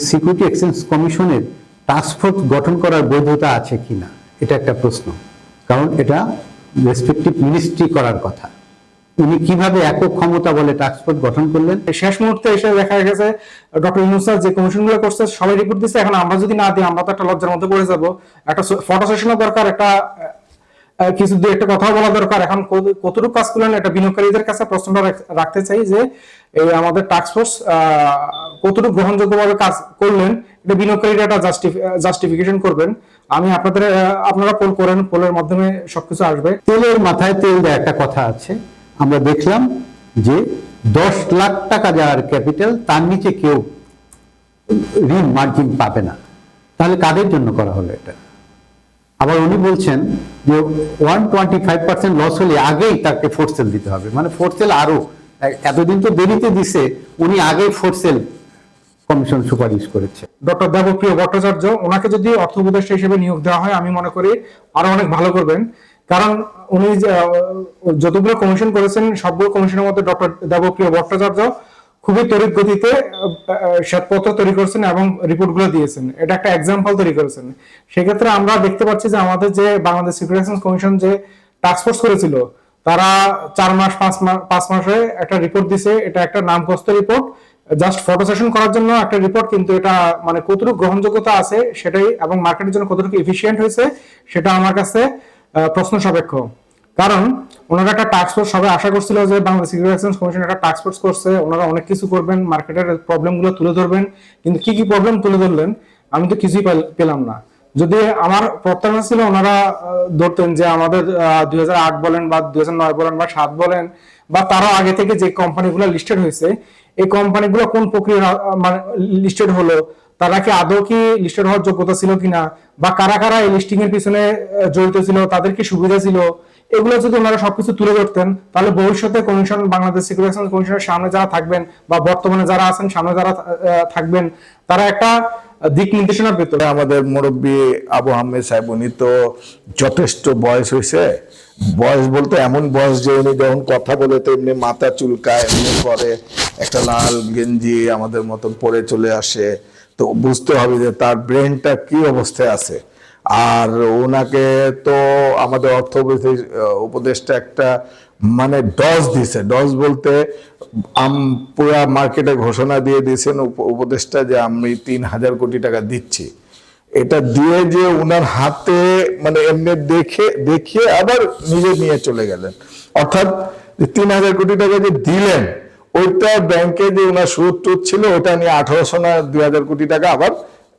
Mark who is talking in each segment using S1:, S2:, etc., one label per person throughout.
S1: Security exchange কমিশনের task force গঠন করার বৈধতা আছে কিনা? এটা একটা প্রশ্ন। কারণ এটা রেসপেক্টিভ মিনিস্ট্রি করার কথা। উনি কীভাবে একক ক্ষমতা বলে টাস্কফোর্স গঠন করলেন?
S2: শেষ মুহূর্তে এসে দেখা গেছে ডক্টর ইউনুস স্যার যে কমিশনগুলো করছে, সবাই রিপোর্ট দিচ্ছে এখন আমরা যদি না দিই, আমরা তো একটা লজ্জার মধ্যে পড়ে যাব। একটা ফটো সেশনও দরকার, একটা কিছু দু একটা কথা বলা দরকার। এখন কত- কতটুকু কাজ করলেন, এটা বিনিয়োগকারীদের কাছে প্রশ্নটা রাখ- রাখতে চাই যে, এই আমাদের টাস্কফোর্স কতটুকু গ্রহণযোগ্যভাবে কাজ করলেন, এটা বিনিয়োগকারীরা একটা জাস্টিফিকেশন করবেন। আমি আপনাদের আপনারা পোল করেন পোলের মাধ্যমে সবকিছু আসবে।
S1: তেলের মাথায় তেল দেওয়া একটা কথা আছে। আমরা দেখলাম যে দশ লাখ টাকা যার ক্যাপিটাল, তার নিচে কেউ ঋণ মার্জিন পাবে না। তাহলে কাদের জন্য করা হলো এটা? আবার উনি বলছেন যে one twenty five percent loss হলে আগেই তাকে ফোর্সেল দিতে হবে। মানে ফোর্সেল আরও এ- এতদিন তো দেরিতে দিছে, উনি আগেই ফোর্সেল কমিশন সুপারিশ করেছে।
S2: ডক্টর দেবপ্রিয় ভট্টাচার্য, ওনাকে যদি অর্থ উপদেষ্টা হিসেবে নিয়োগ দেওয়া হয়, আমি মনে করি আরও অনেক ভালো করবেন। কারণ উনি যতগুলো কমিশন করেছেন, সবগুলো কমিশনের মধ্যে ডক্টর দেবপ্রিয় ভট্টাচার্য খুবই তড়িৎ গতিতে শ্বেতপত্র তৈরি করেছেন এবং রিপোর্টগুলো দিয়েছেন। এটা একটা এক্সাম্পল তৈরি করেছেন। সেক্ষেত্রে আমরা দেখতে পাচ্ছি যে আমাদের যে বাংলাদেশ সিকিউরিটি কমিশন যে টাস্কফোর্স করেছিল, তারা চার মাস, পাঁচ মাস পাঁচ মাসে একটা রিপোর্ট দিছে। এটা একটা নামকস্ত রিপোর্ট জাস্ট ফটো সেশন করার জন্য একটা রিপোর্ট কিন্তু এটা মানে কতটুকু গ্রহণযোগ্যতা আছে সেটাই এবং মার্কেটের জন্য কতটুকু এফিসিয়েন্ট হয়েছে সেটা আমার কাছে প্রশ্ন সাপেক্ষ। কারণ ওনারা একটা টাস্ক ফোর্স সবাই আশা করছিল যে বাংলাদেশ সিকিউরিটি এক্সচেঞ্জ কমিশন একটা টাস্ক ফোর্স করছে, ওনারা অনেক কিছু করবেন মার্কেটের প্রবলেমগুলো তুলে ধরবেন, কিন্তু কি কি প্রবলেম তুলে ধরলেন, আমি তো কিছুই পেলাম না। যদি আমার প্রত্যাশা ছিল, ওনারা ধরতেন যে আমাদের দুই হাজার আট বলেন বা দুই হাজার নয় বলেন বা সাত বলেন বা তারও আগে থেকে যে কোম্পানিগুলো লিস্টেড হয়েছে, এই কোম্পানিগুলো কোন প্রক্রিয়া মানে লিস্টেড হলো? তারা কি আদৌ কি লিস্টেড হওয়ার যোগ্যতা ছিল কিনা? বা কারা কারা এই লিস্টিং এর পিছনে জড়িত ছিল? তাদের কি সুবিধা ছিল? এগুলো যদি ওনারা সবকিছু তুলে ধরতেন, তাহলে ভবিষ্যতে কমিশন, বাংলাদেশ সিকিউরিটি কমিশনের সামনে যারা থাকবেন বা বর্তমানে যারা আছেন, সামনে যারা থাকবেন, তারা একটা দিক নির্দেশনা পেত
S3: আমাদের মুরব্বী আবু আহমেদ সাহেব, উনি তো যথেষ্ট বয়স হয়েছে। বয়স বলতে এমন বয়স যে উনি যখন কথা বলে তো এমনি মাথা চুলকায়, এমনি করে একটা লাল গেঞ্জি আমাদের মতন পরে চলে আসে। তো বুঝতে হবে যে তার ব্রেনটা কি অবস্থায় আছে। আর ওনাকে তো আমাদের অর্থ উপদেষ্টা একটা মানে ডজ দিছে। ডজ বলতে আম পুরা মার্কেটে ঘোষণা দিয়ে দিয়েছেন উপ- উপদেষ্টা যে আমি তিন হাজার কোটি টাকা দিচ্ছি। এটা দিয়ে যে উনার হাতে মানে এমনি দেখে, দেখিয়ে আবার নিজে নিয়ে চলে গেলেন। অর্থাৎ তিন হাজার কোটি টাকা যে দিলেন, ওইটা ব্যাংকে যে ওনার সুদ টুদ ছিল, ওটা নিয়ে আঠারোশো না দুই হাজার কোটি টাকা আবার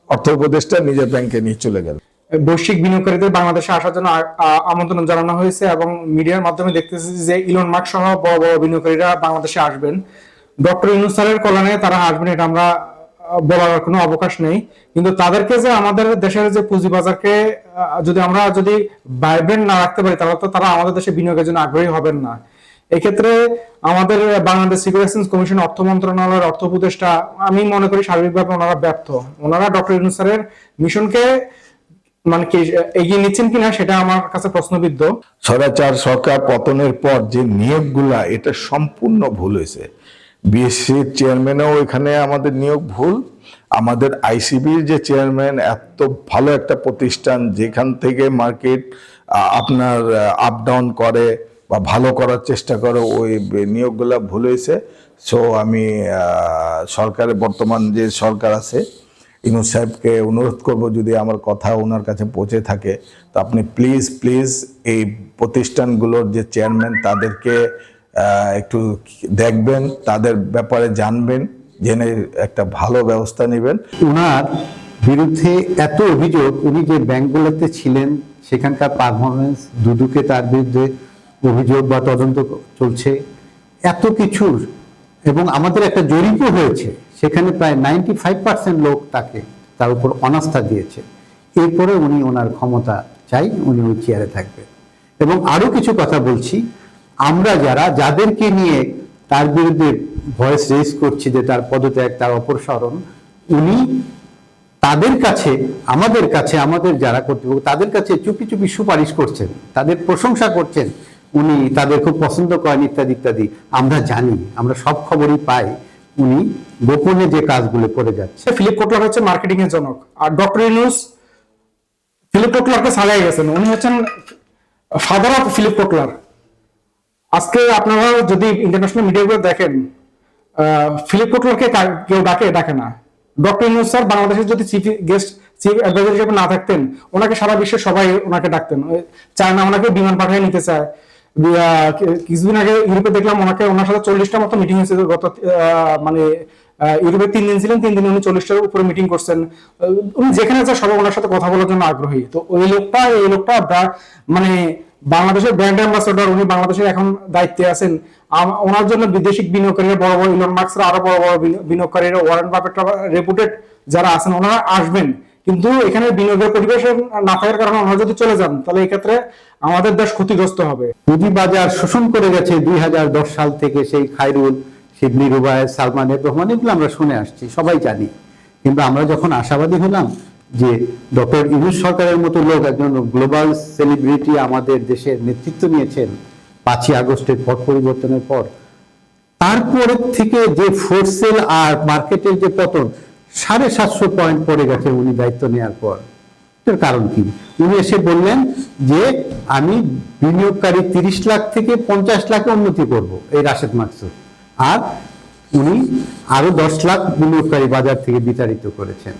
S3: অর্থ উপদেষ্টা নিজের ব্যাংকে নিয়ে চলে গেলেন।
S2: বৈশ্বিক বিনিয়োগকারীদের বাংলাদেশে আসার জন্য আমন্ত্রণ জানানো হয়েছে এবং মিডিয়ার মাধ্যমে দেখতেছি যে ইলন মার্ক সহ বড় বড় বিনিয়োগকারীরা বাংলাদেশে আসবেন। ডক্টর ইনুসারের কল্যাণে তারা আসবেন এটা আমরা বলার কোনো অবকাশ নেই। কিন্তু তাদেরকে যে আমাদের দেশের যে পুঁজিবাজারকে আ, যদি আমরা যদি ভাইব্রেন্ট না রাখতে পারি তাহলে তো তারা আমাদের দেশে বিনিয়োগের জন্য আগ্রহী হবেন না। এক্ষেত্রে আমাদের বাংলাদেশ সিকিউরিটি কমিশন অর্থ মন্ত্রণালয়ের অর্থ উপদেষ্টা আমি মনে করি সার্বিকভাবে ওনারা ব্যর্থ। ওনারা ডক্টর ইনুসারের মিশনকে মানে কি, এগিয়ে নিচ্ছেন কিনা সেটা আমার কাছে প্রশ্নবিদ্ধ।
S3: স্বরাচার সরকার পতনের পর যে নিয়োগগুলা, এটা সম্পূর্ণ ভুল হয়েছে। বিএসসির চেয়ারম্যানও এখানে আমাদের নিয়োগ ভুল। আমাদের আইসিবির যে চেয়ারম্যান এত ভালো একটা প্রতিষ্ঠান, যেখান থেকে মার্কেট আপনার আপ ডাউন করে বা ভালো করার চেষ্টা করে, ওই নিয়োগগুলা ভুল হয়েছে। সো আমি সরকারের, বর্তমান যে সরকার আছে ইনুস সাহেবকে অনুরোধ করব যদি আমার কথা ওনার কাছে পৌঁছে থাকে, তো আপনি প্লিজ প্লিজ এই প্রতিষ্ঠানগুলোর যে চেয়ারম্যান তাদেরকে একটু দেখবেন, তাদের ব্যাপারে জানবেন, জেনে একটা ভালো ব্যবস্থা নেবেন।
S1: ওনার বিরুদ্ধে এত অভিযোগ, উনি যে ব্যাংকগুলোতে ছিলেন, সেখানকার পারফরমেন্স দুদুকে তার বিরুদ্ধে অভিযোগ বা তদন্ত চলছে, এত কিছুর, এবং আমাদের একটা জরিপও হয়েছে। সেখানে প্রায় নাইনটি ফাইভ পার্সেন্ট লোক তাকে তার উপর অনাস্থা দিয়েছে। এরপরে উনি ওনার ক্ষমতা চাই, উনি ওই চেয়ারে থাকবে। এবং আরও কিছু কথা বলছি, আমরা যারা, যাদেরকে নিয়ে তার বিরুদ্ধে ভয়েস রেজ করছি যে তার পদত্যাগ, তার অপসারণ, উনি তাদের কাছে, আমাদের কাছে, আমাদের যারা কর্তৃপক্ষ, তাদের কাছে চুপি চুপি সুপারিশ করছেন, তাদের প্রশংসা করছেন, উনি তাদের খুব পছন্দ করেন ইত্যাদি ইত্যাদি। আমরা জানি, আমরা সব খবরই পাই। উনি গোপনে যে কাজগুলো করে যাচ্ছে।
S2: ফিলিপ কোটলার হচ্ছে মার্কেটিং এর জনক। আর ডক্টর ইউনুস ফিলিপ কোটলারকে সাজাই গেছেন। উনি হচ্ছেন ফাদার অফ ফিলিপ কোটলার। আজকে আপনারা যদি ইন্টারন্যাশনাল মিডিয়াগুলো দেখেন ফিলিপ কোটলারকে কেউ ডাকে ডাকে না। ডক্টর ইউনুস স্যার বাংলাদেশের যদি চিফ গেস্ট চিফ অ্যাডভাইজার হিসেবে না থাকতেন, ওনাকে সারা বিশ্বের সবাই ওনাকে ডাকতেন। ওই চায়না ওনাকে বিমান পাঠিয়ে নিতে চায়। কিছুদিন আগে ইউরোপে দেখলাম ওনাকে, ওনার সাথে চল্লিশটা মতো মিটিং হয়েছে গত মানে ইউরোপে তিন দিন ছিলেন, তিন দিন উনি চল্লিশটার উপরে মিটিং করছেন। উনি যেখানে আছে, সবাই ওনার সাথে কথা বলার জন্য আগ্রহী। তো ওই লোকটা, এই লোকটা মানে বাংলাদেশের ব্র্যান্ড অ্যাম্বাসেডর উনি বাংলাদেশের এখন দায়িত্বে আছেন। ওনার জন্য বিদেশি বিনিয়োগকারীরা, বড় বড় ইলন মার্কসরা আরও বড় বড় বিনিয়োগ- বিনিয়োগকারীরা, ওয়ারেন বাফেটরা রেপুটেড যারা আছেন, ওনারা আসবেন। কিন্তু এখানে বিনিয়োগের পরিবেশ না থাকার কারণে ওনারা যদি চলে যান, তাহলে এই ক্ষেত্রে আমাদের দেশ ক্ষতিগ্রস্ত হবে।
S1: পুঁজিবাজার শোষণ করে গেছে দুই হাজার দশ সাল থেকে সেই খায়রুল শিবলি রুবায়, সালমান রহমান, এগুলো আমরা শুনে আসছি, সবাই জানি। কিন্তু আমরা যখন আশাবাদী হলাম যে ডক্টর ইউনুস সরকারের মতো লোক একজন গ্লোবাল সেলিব্রিটি আমাদের দেশের নেতৃত্ব নিয়েছেন, পাঁচই আগস্টের পট পরিবর্তনের পর, তারপরের থেকে যে ফোরসেল আর মার্কেটের যে পতন সাড়ে সাতশো পয়েন্ট পড়ে গেছে উনি দায়িত্ব নেওয়ার পর। এর কারণ কি? উনি এসে বললেন যে, আমি বিনিয়োগকারী তিরিশ লাখ থেকে পঞ্চাশ লাখে উন্নতি করব, এই রাশেদ মাত্র আর উনি আরও দশ লাখ বিনিয়োগকারী বাজার থেকে বিতাড়িত করেছেন।